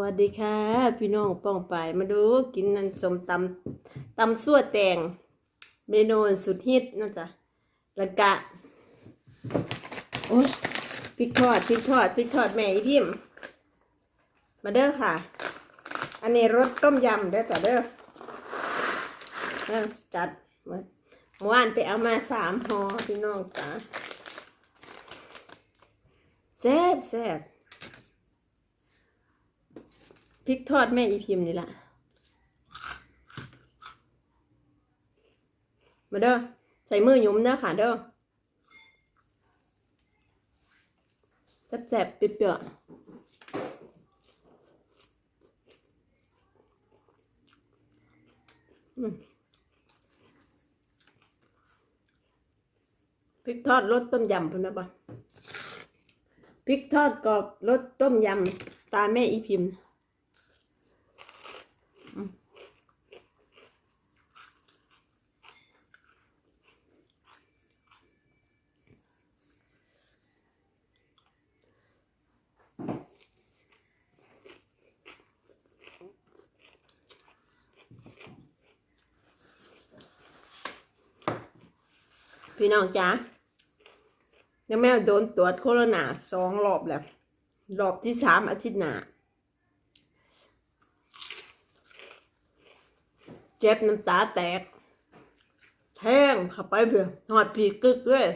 วัสดีค่ะ พี่น้องป้องไปมาดูกินนันสมตำตำซั่วแตงเมนูสุดฮิตนะจ๊ะล้วกะ โอ้ยพริกทอดพริกทอดพริกทอดแม่อีพิมมาเด้อค่ะ อันนี้รสต้มยำเด้อจ้ะเด้อเริ่มจัดมาเมื่อวานไปเอามาสามห่อพี่น้องจ้ะแซ่บแซ่บ พริกทอดแม่อีพิมพ์นี่แหละมาเด้อใส่มือยุ้มเด้อค่ะเด้อแซ่บๆเปรี้ยวๆพริกทอดรสต้มยำพุ่นนะปะพริกทอดกรอบรสต้มยำตาแม่อีพิมพ์ พี่น้องจ๋ายังแม่โดนตรวจโคโรนาสองรอบแล้ว รอบที่สามอาทิตย์หน้าเจ็บน้ำตาแตก แทงเข้าไปเพื่อหอดผีกึกเลย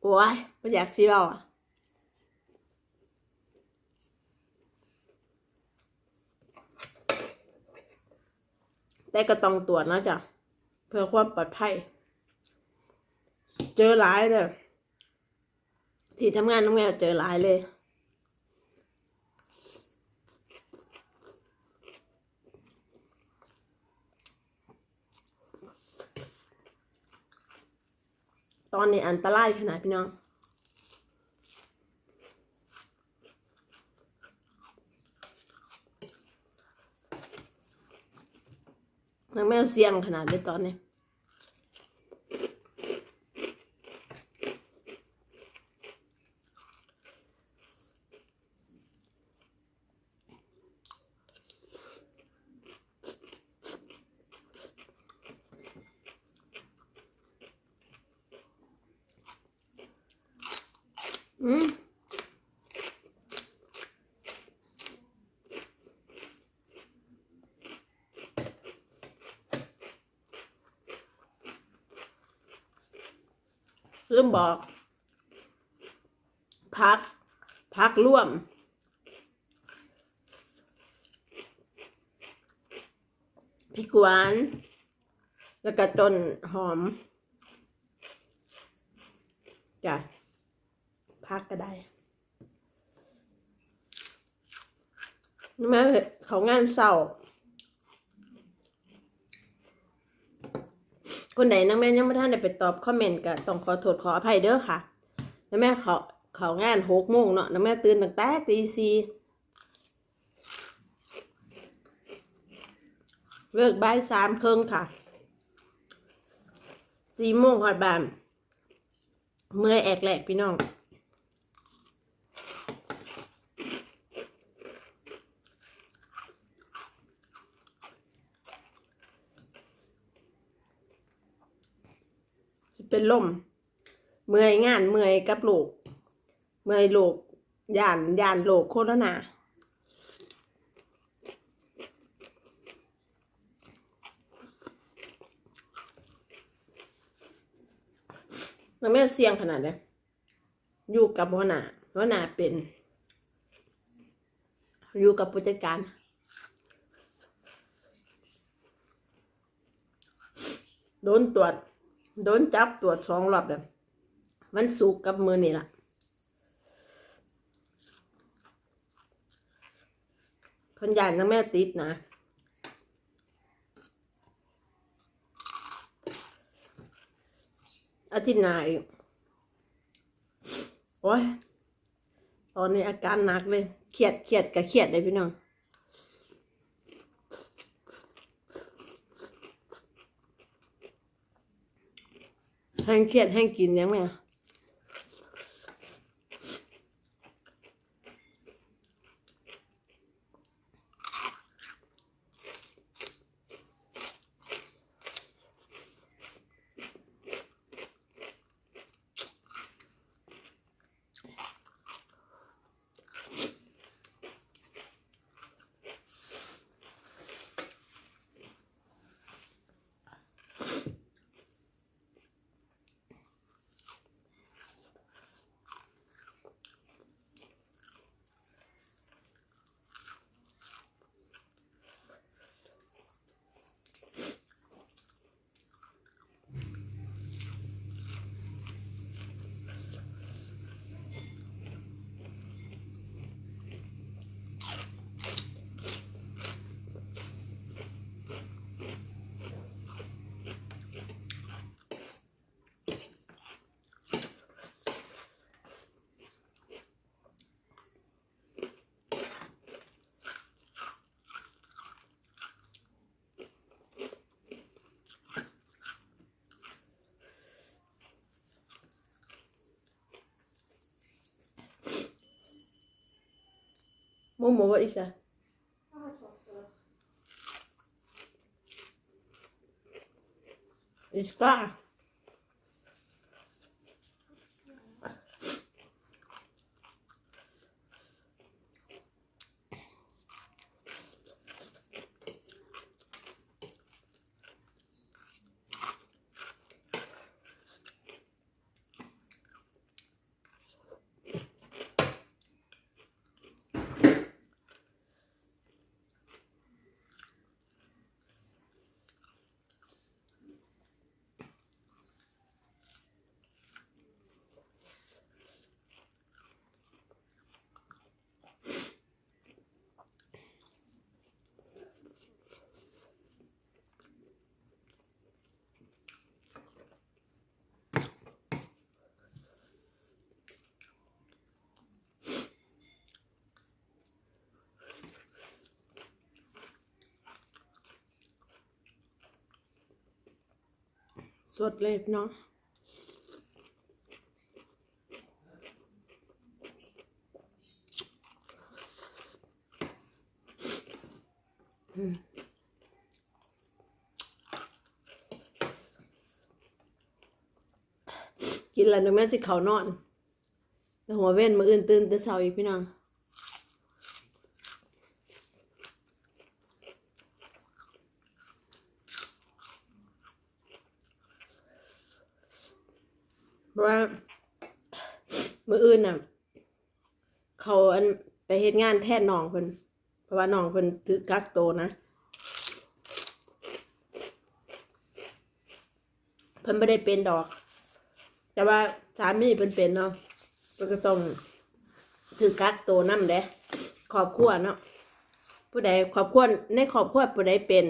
โอ้ยไม่อยากสิเราอะแต่ก็ต้องตรวจนะจ๊ะ พื่อความปลอดภัย เจอหลายเลยที่ทำงานน้องแมวเจอหลายเลยตอนนี้อันตรายขนาดพี่น้องน้องแมวเสี่ยงขนาดนี้ตอนนี้ อืมลืมบอก พัก พักร่วม พริกหวาน แล้วก็ต้นหอม จ้ะ พักก็ได้แม่เขางานเศร้า คนไหนนังแม่ยังไม่ท่านได้ไปตอบคอมเมนต์ก็ต้องขอโทษขออภัยเด้อค่ะแล้วแม่เขาเขางานหกโมงเนาะแล้วแม่ตื่นตั้งแต่ตีสี่เลิกบ่ายสามครึ่งค่ะสี่โมงหอดบานเมื่อแอกแหลกพี่น้อง สิ เป็นลมเมื่อยงานเมื่อยกับลูกเมื่อยลูกยานยานโลกโคโรนาเราไม่เสี่ยงขนาดนี้อยู่กับหัวหน้าหัวหน้าเป็น อยู่กับผู้จัดการโดนตรวจ โดนจับตรวจสองรอบแบบมันสุกกับมือนี่ล่ะคนยานนะแม่ติดนะอาทิตย์หน้าอีกโอ้ยตอนนี้อาการหนักเลย เครียดเครียดกับเครียดเลยพี่น้อง แห้งเครียดแห้งกินยังไง Oh, Momo, wat is dat? Aardwasser. Is klaar. That? It's klar. Sốt lên nó. Ừ. กินแล้วนึกแม่สิเขานอน แต่หัวเว้นมืออื่นตื่นแต่เช้าอีกพี่น้อง เพราะว่ามืออื่นน่ะ เขาอันไปเฮ็ดงานแทนน้องเพิ่นเพราะว่าน้องเพิ่นถือกักโตนะเพิ่นไม่ได้เป็นดอก แต่ว่าสามีเพิ่นเป็นเนาะเพิ่นก็ต้องถือกักโตวนำเด้ครอบครัวเนาะผู้ใดครอบครัวในครอบครัวผู้ใดเป็น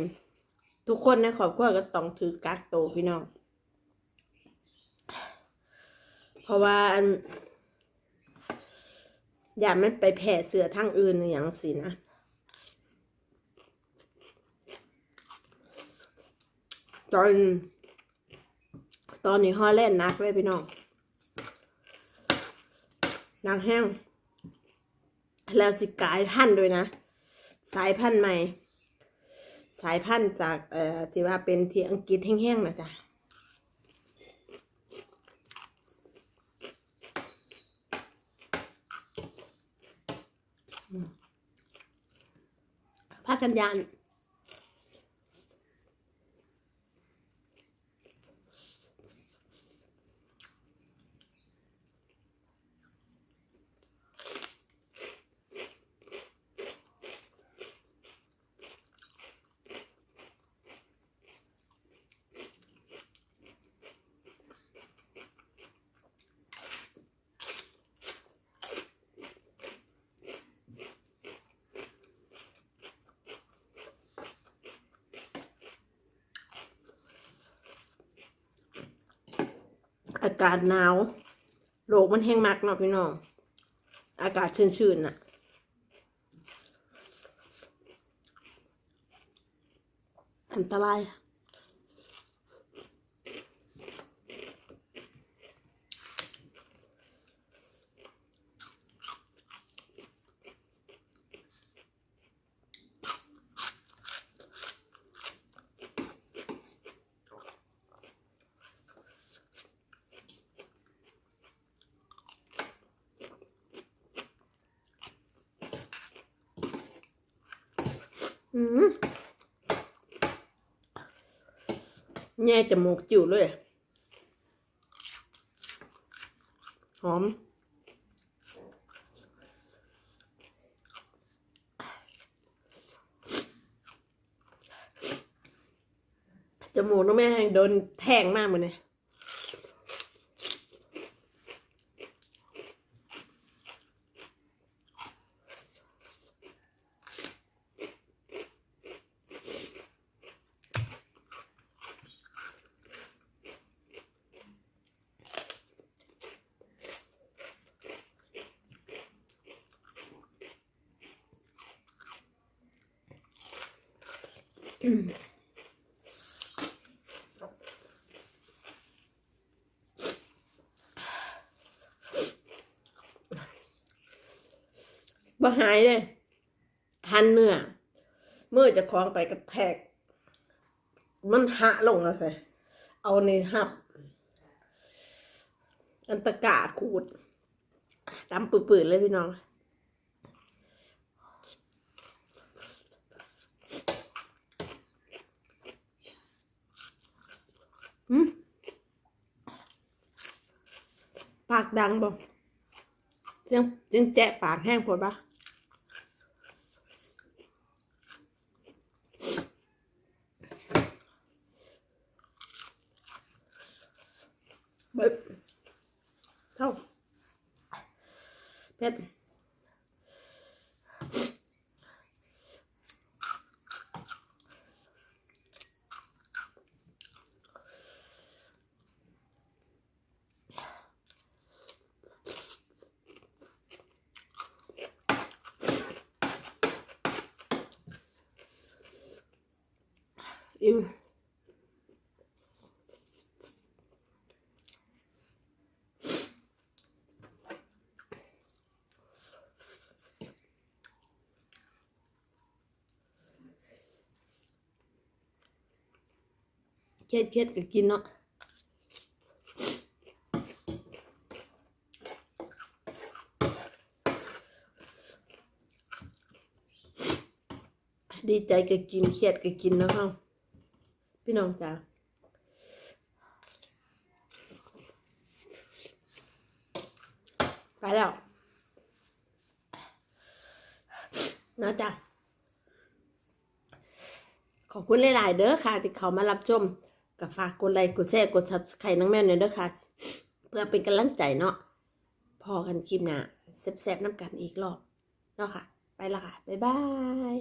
ทุกคนในครอบครัวก็ต้องถือกักโตพี่น้อง เพราะว่าอันอย่ามันไปแผ่เสือทางอื่นอย่างสินะตอนตอนนี้ฮอเลแลนนักเลยพี่น้องนักแห้ง แล้วสิกายพันธุ์ด้วยนะ สายพันธุ์ใหม่ สายพันธุ์จากเอ่อที่ว่าเป็นที่อังกฤษแห้งๆนะจ๊ะ ผ้ากันยาน อากาศหนาวโลกมันแห้งมากเนาะพี่น้อง อากาศชื้นๆน่ะ อันตราย แง่จมูกจิ๋วเลย หอม จมูกน้องแม่แห้งโดนแทงมากเลยเนี่ย บ่หายเลยหันเนื้อเมื่อจะคล้องไปกระแทก มันหะลงแล้วสิเอาในหับ อันตะกะขูดตำปืดๆเลยพี่น้อง หืม ปากดังบ่เสียงจึงแจะปากแห้งปวดปะเบิดเท่าเผ็ด อิ่มเครียดเครียดก็กินเนาะดีใจก็กินเครียดก็กินนาะเฮา พี่น้องจ๋าไปแล้วนะจ๊ะขอบคุณหลาย ๆ เด้อค่ะ ที่เขามารับชมกับฝากกดไลค์กดแชร์กด subscribe น้องแมวหน่อยเด้อค่ะ เพื่อเป็นกำลังใจเนาะพอกันคลิปหน้าแซ่บๆน้ำกันอีกรอบเนาะค่ะ ไปละค่ะ บ๊ายบาย